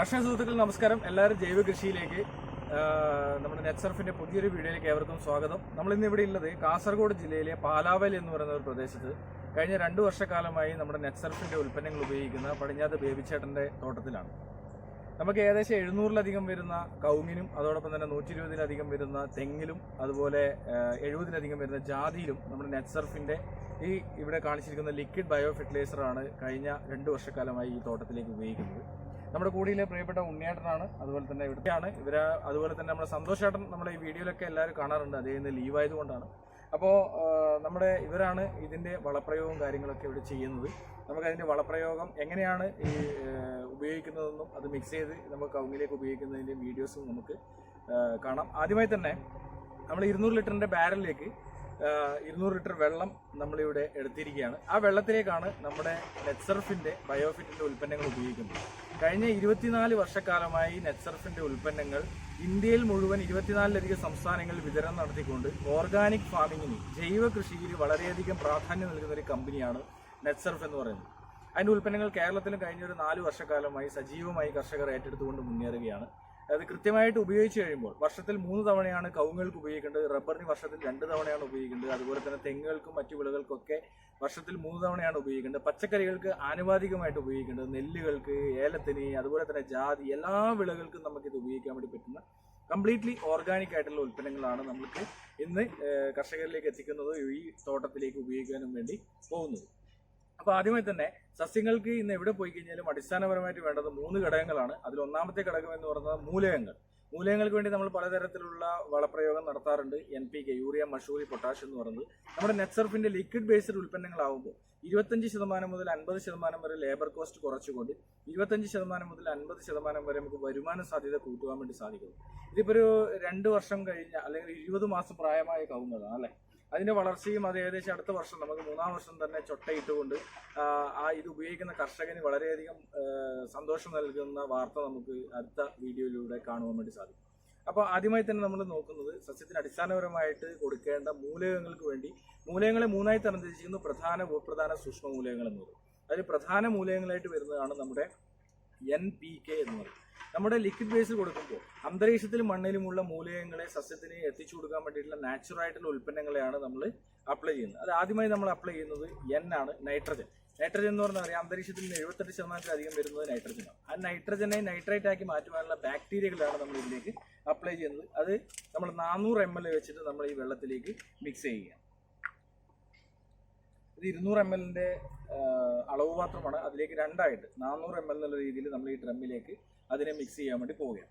കർഷക സുഹൃത്തുക്കൾ നമസ്കാരം. എല്ലാവരും ജൈവ കൃഷിയിലേക്ക് നമ്മുടെ നെറ്റ്സർഫിന്റെ പുതിയൊരു വീഡിയോയിലേക്ക് ഏവർക്കും സ്വാഗതം. നമ്മൾ ഇന്ന് ഇവിടെ ഉള്ളത് കാസർഗോഡ് ജില്ലയിലെ പാലാവൽ എന്ന് പറയുന്ന ഒരു പ്രദേശത്ത്. കഴിഞ്ഞ രണ്ടു വർഷക്കാലമായി നമ്മുടെ നെറ്റ്സർഫിന്റെ ഉൽപ്പന്നങ്ങൾ ഉപയോഗിക്കുന്ന പടിഞ്ഞാത്ത് ബേബിച്ചേട്ടന്റെ തോട്ടത്തിലാണ്. നമുക്ക് ഏകദേശം എഴുന്നൂറിലധികം വരുന്ന കൗങ്ങിനും അതോടൊപ്പം തന്നെ നൂറ്റി ഇരുപതിലധികം വരുന്ന തെങ്ങിലും അതുപോലെ എഴുപതിലധികം വരുന്ന ജാതിയിലും നമ്മുടെ നെറ്റ്സർഫിന്റെ ഈ ഇവിടെ കാണിച്ചിരിക്കുന്ന ലിക്വിഡ് ബയോ ഫെർട്ടിലൈസറാണ് കഴിഞ്ഞ രണ്ട് വർഷക്കാലമായി ഈ തോട്ടത്തിലേക്ക് ഉപയോഗിക്കുന്നത്. നമ്മുടെ കൂടിയിലെ പ്രിയപ്പെട്ട ഉണ്ണിയേട്ടനാണ്. അതുപോലെ തന്നെ ഇവിടെയാണ്. ഇവർ അതുപോലെ തന്നെ നമ്മുടെ സന്തോഷേട്ടൻ നമ്മുടെ ഈ വീഡിയോയിലൊക്കെ എല്ലാവരും കാണാറുണ്ട്. അദ്ദേഹം ലീവായതുകൊണ്ടാണ് അപ്പോൾ നമ്മുടെ ഇവരാണ് ഇതിന്റെ വളപ്രയോഗവും കാര്യങ്ങളൊക്കെ ഇവിടെ ചെയ്യുന്നത്. നമുക്ക് അതിന്റെ വളപ്രയോഗം എങ്ങനെയാണ് ഈ ഉപയോഗിക്കുന്നതെന്നും അത് മിക്സ് ചെയ്ത് നമുക്ക് കൗങ്ങിലേക്ക് ഉപയോഗിക്കുന്നതിന്റെ വീഡിയോസും നമുക്ക് കാണാം. ആദ്യമായി തന്നെ നമ്മൾ ഇരുന്നൂറ് ലിറ്ററിന്റെ ബാരലിലേക്ക് ഇരുന്നൂറ് ലിറ്റർ വെള്ളം നമ്മളിവിടെ എടുത്തിരിക്കുകയാണ്. ആ വെള്ളത്തിലേക്കാണ് നമ്മുടെ നെറ്റ്സർഫിന്റെ ബയോഫിറ്റിന്റെ ഉൽപ്പന്നങ്ങൾ ഉപയോഗിക്കുന്നത്. കഴിഞ്ഞ ഇരുപത്തിനാല് വർഷക്കാലമായി നെറ്റ്സർഫിന്റെ ഉൽപ്പന്നങ്ങൾ ഇന്ത്യയിൽ മുഴുവൻ ഇരുപത്തിനാലിലധികം സംസ്ഥാനങ്ങളിൽ വിതരണം നടത്തിക്കൊണ്ട് ഓർഗാനിക് ഫാമിങ്ങിന് ജൈവ കൃഷിയിൽ വളരെയധികം പ്രാധാന്യം നൽകുന്ന ഒരു കമ്പനിയാണ് നെറ്റ്സർഫ് എന്ന് പറയുന്നത്. അതിന്റെ ഉൽപ്പന്നങ്ങൾ കേരളത്തിലും കഴിഞ്ഞ ഒരു നാല് വർഷക്കാലമായി സജീവമായി കർഷകർ ഏറ്റെടുത്തുകൊണ്ട് മുന്നേറുകയാണ്. അത് കൃത്യമായിട്ട് ഉപയോഗിച്ച് കഴിയുമ്പോൾ വർഷത്തിൽ മൂന്ന് തവണയാണ് കവുങ്ങൾക്ക് ഉപയോഗിക്കേണ്ടത് റബ്ബറിന് വർഷത്തിൽ രണ്ട് തവണയാണ് ഉപയോഗിക്കേണ്ടത് അതുപോലെ തന്നെ തെങ്ങുകൾക്കും മറ്റു വിളകൾക്കൊക്കെ വർഷത്തിൽ മൂന്ന് തവണയാണ് ഉപയോഗിക്കേണ്ടത്. പച്ചക്കറികൾക്ക് ആനുപാതികമായിട്ട് ഉപയോഗിക്കേണ്ടത് നെല്ലുകൾക്ക് ഏലത്തിന് അതുപോലെ തന്നെ ജാതി എല്ലാ വിളകൾക്കും നമുക്ക് ഇത് ഉപയോഗിക്കാൻ വേണ്ടി പറ്റുന്ന കംപ്ലീറ്റ്ലി ഓർഗാനിക് ആയിട്ടുള്ള ഉൽപ്പന്നങ്ങളാണ് നമുക്ക് ഇന്ന് കർഷകരിലേക്ക് എത്തിക്കുന്നത് ഈ തോട്ടത്തിലേക്ക് ഉപയോഗിക്കാനും വേണ്ടി പോകുന്നത്. അപ്പോൾ ആദ്യമായി തന്നെ സസ്യങ്ങൾക്ക് ഇന്ന് എവിടെ പോയി കഴിഞ്ഞാലും അടിസ്ഥാനപരമായിട്ട് വേണ്ടത് മൂന്ന് ഘടകങ്ങളാണ്. അതിൽ ഒന്നാമത്തെ ഘടകം എന്ന് പറയുന്നത് മൂലകങ്ങൾ. മൂലകങ്ങൾക്ക് വേണ്ടി നമ്മൾ പലതരത്തിലുള്ള വളപ്രയോഗം നടത്താറുണ്ട്. N P K urea Mussoorie potash എന്ന് പറയുന്നത്. നമ്മുടെ നെറ്റ്സർഫിന്റെ ലിക്വിഡ് ബേസ്ഡ് ഉൽപ്പന്നങ്ങളാവുമ്പോൾ ഇരുപത്തഞ്ച് ശതമാനം മുതൽ അൻപത് ശതമാനം വരെ ലേബർ കോസ്റ്റ് കുറച്ചുകൊണ്ട് ഇരുപത്തഞ്ച് ശതമാനം മുതൽ അൻപത് ശതമാനം വരെ നമുക്ക് വരുമാന സാധ്യത കൂട്ടുവാൻ വേണ്ടി സാധിക്കും ഇതിപ്പോ ഒരു രണ്ട് വർഷം കഴിഞ്ഞ അല്ലെങ്കിൽ ഇരുപത് മാസം പ്രായമായ കവുന്നതാണ് അല്ലെ? അതിന്റെ വളർച്ചയും അത് ഏകദേശം അടുത്ത വർഷം നമുക്ക് മൂന്നാം വർഷം തന്നെ ചൊട്ടയിട്ടുകൊണ്ട് ആ, ഇത് ഉപയോഗിക്കുന്ന കർഷകന് വളരെയധികം സന്തോഷം നൽകുന്ന വാർത്ത നമുക്ക് അടുത്ത വീഡിയോയിലൂടെ കാണുവാൻ വേണ്ടി സാധിക്കും. അപ്പോൾ ആദ്യമായി തന്നെ നമ്മൾ നോക്കുന്നത് സസ്യത്തിന് അടിസ്ഥാനപരമായിട്ട് കൊടുക്കേണ്ട മൂലകങ്ങൾക്ക് വേണ്ടി മൂലകങ്ങളെ മൂന്നായി തരംതിരിച്ചിരിക്കുന്നു പ്രധാന ഭൂപ്രധാന സൂക്ഷ്മ മൂലകങ്ങൾ എന്ന് അതിൽ പ്രധാന മൂലകങ്ങളായിട്ട് വരുന്നതാണ് നമ്മുടെ എൻ പി കെ എന്ന് പറയും. നമ്മുടെ ലിക്വിഡ് ബേസ് കൊടുക്കുമ്പോൾ അന്തരീക്ഷത്തിലും മണ്ണിലുമുള്ള മൂലകങ്ങളെ സസ്യത്തിന് എത്തിച്ചു കൊടുക്കാൻ വേണ്ടിയിട്ടുള്ള നാച്ചുറൽ ആയിട്ടുള്ള ഉൽപ്പന്നങ്ങളെയാണ് നമ്മൾ അപ്ലൈ ചെയ്യുന്നത്. അത് ആദ്യമായി നമ്മൾ അപ്ലൈ ചെയ്യുന്നത് എൻ ആണ് നൈട്രജൻ നൈട്രജൻ എന്ന് പറഞ്ഞാൽ അറിയാം അന്തരീക്ഷത്തിൽ നിന്ന് എഴുപത്തെട്ട് ശതമാനത്തിലധികം വരുന്നത് നൈട്രജനാണ് ആ നൈട്രജനെ നൈട്രേറ്റ് ആക്കി മാറ്റുവാനുള്ള ബാക്ടീരിയകളാണ് നമ്മൾ ഇതിലേക്ക് അപ്ലൈ ചെയ്യുന്നത്. അത് നമ്മൾ നാനൂറ് എം എൽ വെച്ചിട്ട് നമ്മൾ ഈ വെള്ളത്തിലേക്ക് മിക്സ് ചെയ്യുക. ഇത് ഇരുന്നൂറ് എം എല്ലിന്റെ അളവ് മാത്രമാണ്. അതിലേക്ക് രണ്ടായിട്ട് നാനൂറ് എം എൽ എന്നുള്ള രീതിയിൽ നമ്മൾ ഈ ഡ്രമ്മിലേക്ക് അതിനെ മിക്സ് ചെയ്യാൻ വേണ്ടി പോവുകയാണ്.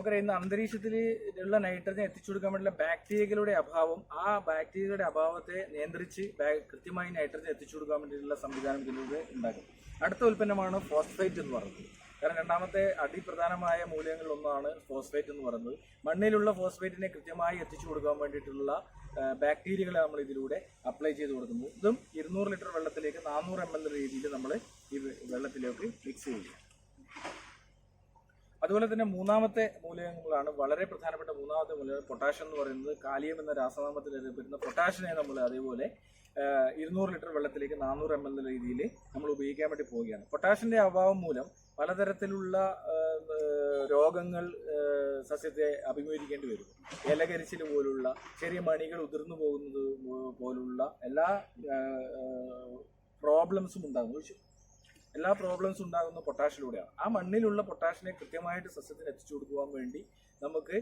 നമുക്കറിയാം ഇന്ന് അന്തരീക്ഷത്തിൽ ഉള്ള നൈട്രജൻ എത്തിച്ചു കൊടുക്കാൻ വേണ്ടിയുള്ള ബാക്ടീരിയകളുടെ അഭാവം ആ ബാക്ടീരിയകളുടെ അഭാവത്തെ നിയന്ത്രിച്ച് കൃത്യമായി നൈട്രജൻ എത്തിച്ചു കൊടുക്കാൻ വേണ്ടിയിട്ടുള്ള സംവിധാനം ഇതിലൂടെ ഉണ്ടാക്കും. അടുത്ത ഉൽപ്പന്നമാണ് ഫോസ്ഫേറ്റ് എന്ന് പറയുന്നത്. കാരണം രണ്ടാമത്തെ അതിപ്രധാനമായ മൂല്യങ്ങളിലൊന്നാണ് ഫോസ്ഫേറ്റ് എന്ന് പറയുന്നത്. മണ്ണിലുള്ള ഫോസ്ഫേറ്റിനെ കൃത്യമായി എത്തിച്ചു കൊടുക്കാൻ വേണ്ടിയിട്ടുള്ള ബാക്ടീരിയകളെ നമ്മൾ ഇതിലൂടെ അപ്ലൈ ചെയ്ത് കൊടുക്കുന്നു. ഇതും ഇരുന്നൂറ് ലിറ്റർ വെള്ളത്തിലേക്ക് നാനൂറ് എം എൽ രീതിയിൽ നമ്മൾ ഈ വെള്ളത്തിലേക്ക് മിക്സ് ചെയ്യുക അതുപോലെ തന്നെ മൂന്നാമത്തെ മൂലകങ്ങളാണ് വളരെ പ്രധാനപ്പെട്ട മൂന്നാമത്തെ മൂലകം പൊട്ടാഷ്യം എന്ന് പറയുന്നത് കാലിയം എന്ന രാസനാമത്തിൽ അറിയപ്പെടുന്ന പൊട്ടാഷ്യനെ നമ്മൾ അതേപോലെ ഇരുന്നൂറ് ലിറ്റർ വെള്ളത്തിലേക്ക് നാനൂറ് എം എൽ രീതിയിൽ നമ്മൾ ഉപയോഗിക്കാൻ വേണ്ടി പോവുകയാണ്. പൊട്ടാഷിന്റെ അഭാവം മൂലം പലതരത്തിലുള്ള രോഗങ്ങൾ സസ്യത്തെ അഭിമുഖീകരിക്കേണ്ടി വരും. ഇലകരിച്ചിൽ പോലുള്ള ചെറിയ മണികൾ ഉതിർന്നു പോകുന്നത് പോലുള്ള എല്ലാ പ്രോബ്ലംസും ഉണ്ടാകും. എല്ലാ പ്രോബ്ലംസ് ഉണ്ടാകുന്ന പൊട്ടാഷിലൂടെയാണ്. ആ മണ്ണിലുള്ള പൊട്ടാഷിനെ കൃത്യമായിട്ട് സസ്യത്തിന് എത്തിച്ചു കൊടുക്കുവാൻ വേണ്ടി നമുക്ക്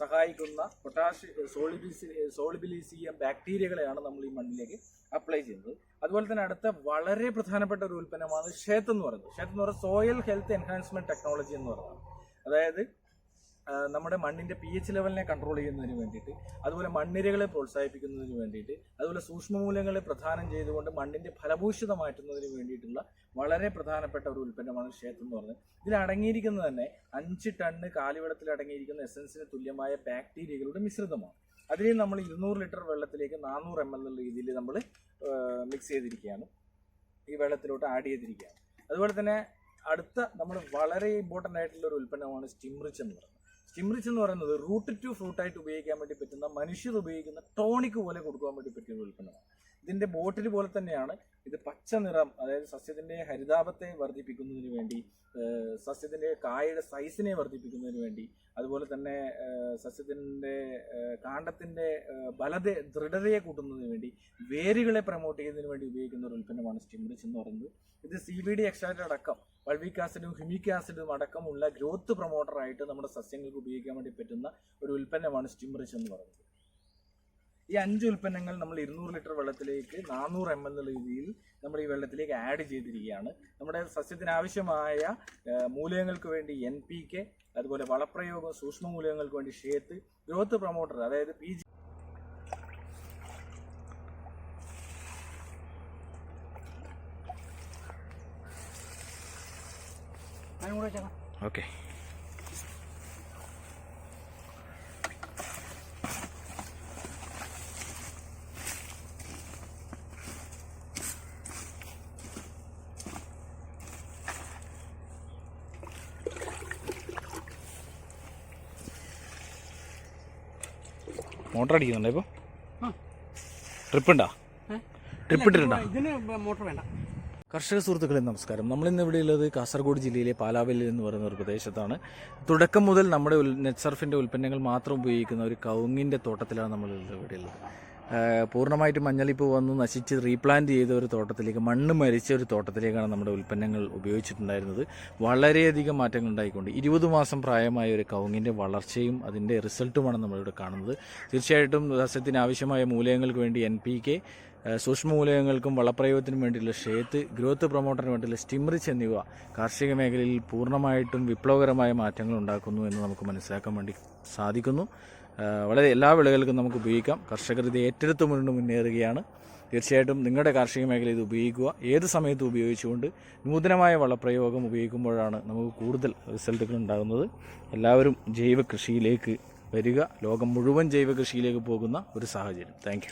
സഹായിക്കുന്ന പൊട്ടാഷ് സോളിബിസി സോളിബിലിസിയം ബാക്ടീരിയകളെയാണ് നമ്മൾ ഈ മണ്ണിലേക്ക് അപ്ലൈ ചെയ്യുന്നത്. അതുപോലെ തന്നെ അടുത്ത വളരെ പ്രധാനപ്പെട്ട ഒരു ഉൽപ്പന്നമാണ് ഷേത്ത് എന്ന് പറയുന്നത്. ഷേത്ത് എന്ന് പറയുന്നത് സോയിൽ ഹെൽത്ത് എൻഹാൻസ്മെന്റ് ടെക്നോളജി എന്ന് പറയുന്നത് അതായത് നമ്മുടെ മണ്ണിന്റെ പി എച്ച് ലെവലിനെ കൺട്രോൾ ചെയ്യുന്നതിന് വേണ്ടിയിട്ട് അതുപോലെ മണ്ണിരകളെ പ്രോത്സാഹിപ്പിക്കുന്നതിന് വേണ്ടിയിട്ട് അതുപോലെ സൂക്ഷ്മമൂല്യങ്ങളെ പ്രധാനം ചെയ്തുകൊണ്ട് മണ്ണിന്റെ ഫലഭൂഷിത മാറ്റുന്നതിന് വേണ്ടിയിട്ടുള്ള വളരെ പ്രധാനപ്പെട്ട ഒരു ഉൽപ്പന്നമാണ് ക്ഷേത്രം എന്ന് പറഞ്ഞത്. ഇതിൽ അടങ്ങിയിരിക്കുന്നത് തന്നെ അഞ്ച് ടണ്ണ് കാലിവെള്ളത്തിൽ അടങ്ങിയിരിക്കുന്ന എസൻസിന് തുല്യമായ ബാക്ടീരിയകളുടെ മിശ്രിതമാണ്. അതിനെ നമ്മൾ ഇരുന്നൂറ് ലിറ്റർ വെള്ളത്തിലേക്ക് നാനൂറ് എം എൽ എന്ന രീതിയിൽ നമ്മൾ മിക്സ് ചെയ്തിരിക്കുകയാണ്. ഈ വെള്ളത്തിലോട്ട് ആഡ് ചെയ്തിരിക്കുകയാണ്. അതുപോലെ തന്നെ അടുത്ത നമ്മൾ വളരെ ഇമ്പോർട്ടന്റ് ആയിട്ടുള്ള ഒരു ഉൽപ്പന്നമാണ് സ്റ്റിംറിച്ച് എന്ന് പറയുന്നത്. സ്റ്റിംറിച്ച് എന്ന് പറയുന്നത് റൂട്ട് ടു ഫ്രൂട്ടായിട്ട് ഉപയോഗിക്കാൻ വേണ്ടി പറ്റുന്ന മനുഷ്യർ ഉപയോഗിക്കുന്ന ടോണിക് പോലെ കൊടുക്കാൻ വേണ്ടി പറ്റുന്ന ഒരു ഉൽപ്പന്നമാണ്. ഇതിന്റെ ബോട്ടിൽ പോലെ തന്നെയാണ് ഇത് പച്ച നിറം അതായത് സസ്യത്തിന്റെ ഹരിതാപത്തെ വർദ്ധിപ്പിക്കുന്നതിന് വേണ്ടി സസ്യത്തിന്റെ കായയുടെ സൈസിനെ വർദ്ധിപ്പിക്കുന്നതിന് വേണ്ടി അതുപോലെ തന്നെ സസ്യത്തിന്റെ കാണ്ടത്തിന്റെ കാണ്ഡത്തിന്റെ ഏഹ് ബലത ദൃഢതയെ കൂട്ടുന്നതിന് വേണ്ടി വേരുകളെ പ്രൊമോട്ട് ചെയ്യുന്നതിന് വേണ്ടി ഉപയോഗിക്കുന്ന ഒരു ഉൽപ്പന്നമാണ് സ്റ്റിംറിച്ച് എന്ന് പറയുന്നത്. ഇത് സി ബി ഡി എക്സ്ട്രാക്റ്റ് അടക്കം വൾവിക് ആസിഡും ഹ്യൂമിക് ആസിഡും അടക്കമുള്ള ഗ്രോത്ത് പ്രൊമോട്ടറായിട്ട് നമ്മുടെ സസ്യങ്ങൾക്ക് ഉപയോഗിക്കാൻ വേണ്ടി പറ്റുന്ന ഒരു ഉൽപ്പന്നമാണ് സ്റ്റിമുറിച്ച് എന്ന് പറയുന്നത്. ഈ അഞ്ച് ഉൽപ്പന്നങ്ങൾ നമ്മൾ ഇരുന്നൂറ് ലിറ്റർ വെള്ളത്തിലേക്ക് നാനൂറ് എം എൽ രീതിയിൽ നമ്മൾ ഈ വെള്ളത്തിലേക്ക് ആഡ് ചെയ്തിരിക്കുകയാണ്. നമ്മുടെ സസ്യത്തിനാവശ്യമായ മൂലകങ്ങൾക്ക് വേണ്ടി എൻ പി കെ അതുപോലെ വളപ്രയോഗം സൂക്ഷ്മ മൂലകങ്ങൾക്ക് വേണ്ടി ഷേത്ത് ഗ്രോത്ത് പ്രൊമോട്ടർ അതായത് പി ജി ഓക്കെ മോട്ടർ അടിക്കുന്നുണ്ടോ ഇപ്പോൾ. ട്രിപ്പ് ഉണ്ടോ? ട്രിപ്പ് ഇട്ടിട്ടുണ്ടോ? ഇതിന് മോട്ടർ വേണ്ട. കർഷക സുഹൃത്തുക്കളെ നമസ്കാരം. നമ്മളിന്ന് ഇവിടെ ഉള്ളത് കാസർഗോഡ് ജില്ലയിലെ പാലാവല്ലി എന്ന് പറയുന്ന ഒരു പ്രദേശത്താണ്. തുടക്കം മുതൽ നമ്മുടെ നെറ്റ് നെറ്റ്സർഫിന്റെ ഉൽപ്പന്നങ്ങൾ മാത്രം ഉപയോഗിക്കുന്ന ഒരു കവുങ്ങിന്റെ തോട്ടത്തിലാണ് നമ്മൾ ഇവിടെ ഉള്ളത്. ആഹ് പൂർണമായിട്ടും മഞ്ഞളിപ്പ് വന്ന് നശിച്ച് റീപ്ലാന്റ് ചെയ്ത ഒരു തോട്ടത്തിലേക്ക് മണ്ണ് മരിച്ച ഒരു തോട്ടത്തിലേക്കാണ് നമ്മുടെ ഉൽപ്പന്നങ്ങൾ ഉപയോഗിച്ചിട്ടുണ്ടായിരുന്നത്. വളരെയധികം മാറ്റങ്ങൾ ഉണ്ടായിക്കൊണ്ട്. ഇരുപത് മാസം പ്രായമായ ഒരു കവുങ്ങിന്റെ വളർച്ചയും അതിന്റെ റിസൾട്ടുമാണ് നമ്മളിവിടെ കാണുന്നത്. തീർച്ചയായിട്ടും സസ്യത്തിന് ആവശ്യമായ മൂലകങ്ങൾക്ക് വേണ്ടി എൻ പി കെ ഏഹ് സൂക്ഷ്മ മൂലകങ്ങൾക്കും വളപ്രയോഗത്തിനും വേണ്ടിയുള്ള ഷേത്ത് ഗ്രോത്ത് പ്രൊമോട്ടറിന് വേണ്ടിയുള്ള സ്റ്റിംറിച്ച് എന്നിവ കാർഷിക മേഖലയിൽ പൂർണമായിട്ടും വിപ്ലവകരമായ മാറ്റങ്ങൾ ഉണ്ടാക്കുന്നു എന്ന് നമുക്ക് മനസ്സിലാക്കാൻ വേണ്ടി സാധിക്കുന്നു. വളരെ എല്ലാ വിളകൾക്കും നമുക്ക് ഉപയോഗിക്കാം. കർഷകർ ഇത് ഏറ്റെടുത്ത് മുന്നോട്ട് മുന്നേറുകയാണ്. തീർച്ചയായിട്ടും നിങ്ങളുടെ കാർഷിക മേഖല ഇത് ഉപയോഗിക്കുക. ഏത് സമയത്തും ഉപയോഗിച്ചുകൊണ്ട് നൂതനമായ വളപ്രയോഗം ഉപയോഗിക്കുമ്പോഴാണ് നമുക്ക് കൂടുതൽ റിസൾട്ടുകൾ ഉണ്ടാകുന്നത്. എല്ലാവരും ജൈവ കൃഷിയിലേക്ക് വരിക. ലോകം മുഴുവൻ ജൈവ കൃഷിയിലേക്ക് പോകുന്ന ഒരു സാഹചര്യം. താങ്ക്